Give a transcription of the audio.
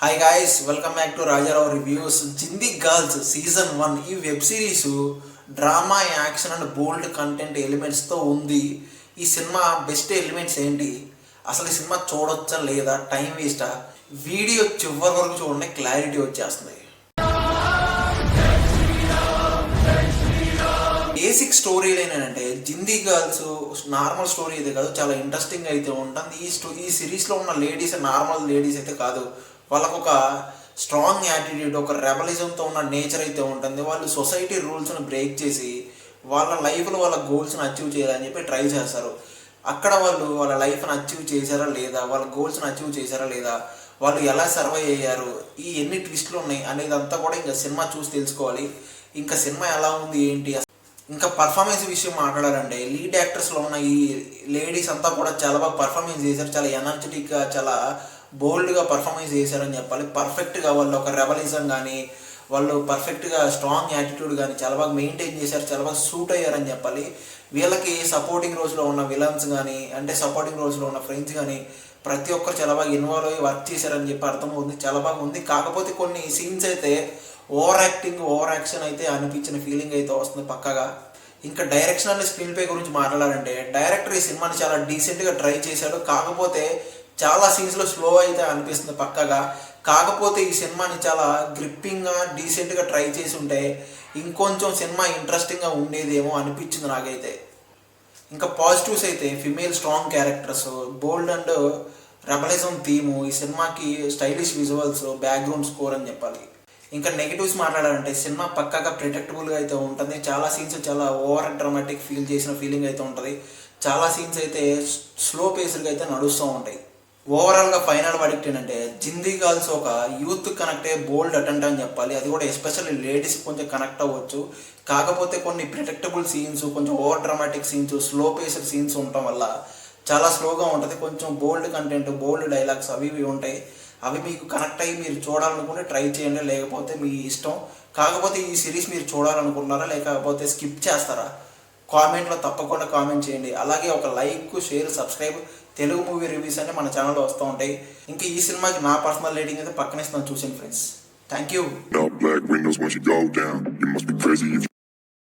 Hi guys welcome back to Rajarao reviews Ziddi girls season one ఈ web series drama action and bold content ఎలిమెంట్స్తో ఉంది. ఈ cinema best elements ఏంటి? అసలు ఈ cinema చూడొచ్చా లేదా? టైం వేస్టా వీడియో చివరి వరకు చూడండి క్లారిటీ వచ్చేస్తుంది. బేసిక్ స్టోరీ ఏంటంటే జిందీ గర్ల్స్ నార్మల్ స్టోరీ అయితే కాదు చాలా ఇంట్రెస్టింగ్ అయితే ఉంటుంది. ఈ స్టో ఈ సిరీస్లో ఉన్న లేడీస్ నార్మల్ లేడీస్ అయితే కాదు. వాళ్ళకు ఒక స్ట్రాంగ్ యాటిట్యూడ్ ఒక రెబలిజంతో ఉన్న నేచర్ అయితే ఉంటుంది. వాళ్ళు సొసైటీ రూల్స్ని బ్రేక్ చేసి వాళ్ళ లైఫ్లో వాళ్ళ గోల్స్ని అచీవ్ చేయాలని చెప్పి ట్రై చేస్తారు. అక్కడ వాళ్ళు వాళ్ళ లైఫ్ని అచీవ్ చేశారా లేదా? వాళ్ళ గోల్స్ని అచీవ్ చేశారా లేదా? వాళ్ళు ఎలా సర్వైవ్ అయ్యారు? ఈ ఎన్ని ట్విస్ట్లు ఉన్నాయి అనేది అంతా కూడా ఇంకా సినిమా చూసి తెలుసుకోవాలి. ఇంకా సినిమా ఎలా ఉంది ఏంటి? ఇంకా పర్ఫార్మెన్స్ విషయం మాట్లాడాలంటే లీడ్ యాక్టర్స్లో ఉన్న ఈ లేడీస్ అంతా కూడా చాలా బాగా పర్ఫార్మెన్స్ చేశారు. చాలా ఎనర్జెటిక్గా చాలా బోల్డ్గా పర్ఫార్మెన్స్ చేశారని చెప్పాలి. పర్ఫెక్ట్గా వాళ్ళు ఒక రెబలిజం కానీ వాళ్ళు పర్ఫెక్ట్గా స్ట్రాంగ్ యాటిట్యూడ్ కానీ చాలా బాగా మెయింటైన్ చేశారు చాలా బాగా సూట్ అయ్యారని చెప్పాలి. వీళ్ళకి సపోర్టింగ్ రోల్స్లో ఉన్న విలన్స్ కానీ అంటే సపోర్టింగ్ రోల్స్లో ఉన్న ఫ్రెండ్స్ కానీ ప్రతి ఒక్కరు చాలా బాగా ఇన్వాల్వ్ అయ్యి వర్క్ చేశారని చెప్పి అర్థమవుతుంది. చాలా బాగా ఉంది. కాకపోతే కొన్ని సీన్స్ అయితే ఓవర్ యాక్టింగ్ ఓవర్ యాక్షన్ అయితే అనిపించిన ఫీలింగ్ అయితే వస్తుంది పక్కగా. ఇంకా డైరెక్షన్ అండ్ స్క్రీన్ పే గురించి మాట్లాడాలంటే డైరెక్టర్ ఈ సినిమాని చాలా డీసెంట్గా ట్రై చేశాడు. కాకపోతే చాలా సీన్స్లో స్లో అయితే అనిపిస్తుంది పక్కగా. కాకపోతే ఈ సినిమాని చాలా గ్రిప్పింగ్గా డీసెంట్గా ట్రై చేసి ఉంటే ఇంకొంచెం సినిమా ఇంట్రెస్టింగ్గా ఉండేదేమో అనిపించింది నాకైతే. ఇంకా పాజిటివ్స్ అయితే female strong characters bold and rebelism theme ఈ సినిమాకి స్టైలిష్ విజువల్స్ బ్యాక్గ్రౌండ్ స్కోర్ అని చెప్పాలి. ఇంకా నెగిటివ్స్ మాట్లాడాలంటే సినిమా పక్కాగా ప్రిటెక్టబుల్గా అయితే ఉంటుంది. చాలా సీన్స్ చాలా ఓవర్ డ్రామాటిక్ ఫీల్ చేసిన ఫీలింగ్ అయితే ఉంటుంది. చాలా సీన్స్ అయితే స్లో పేస్డ్గా అయితే నడుస్తూ ఉంటాయి. ఓవరాల్గా ఫైనల్ వర్డిక్ట్ ఏంటంటే జిందీ గర్ల్స్ ఒక యూత్ కనెక్ట్ అయ్యే బోల్డ్ అటెంట్ అని చెప్పాలి. అది కూడా ఎస్పెషల్లీ లేడీస్ కొంచెం కనెక్ట్ అవ్వచ్చు. కాకపోతే కొన్ని ప్రిటెక్టబుల్ సీన్స్ కొంచెం over dramatic scenes slow paced scenes ఉండటం వల్ల చాలా స్లోగా ఉంటుంది. కొంచెం బోల్డ్ కంటెంట్ బోల్డ్ డైలాగ్స్ అవి ఇవి ఉంటాయి. అవి మీకు కనెక్ట్ అయ్యి మీరు చూడాలనుకుంటే ట్రై చేయండి. లేకపోతే మీ ఇష్టం. కాకపోతే ఈ సిరీస్ మీరు చూడాలనుకున్నారా లేకపోతే స్కిప్ చేస్తారా? కామెంట్లో తప్పకుండా కామెంట్ చేయండి. అలాగే ఒక like share subscribe Telugu movie reviews అనే మన ఛానల్లో వస్తూ ఉంటాయి. ఇంకా ఈ సినిమాకి నా పర్సనల్ రేటింగ్ అయితే పక్కనే చూసాను ఫ్రెండ్స్. Thank you.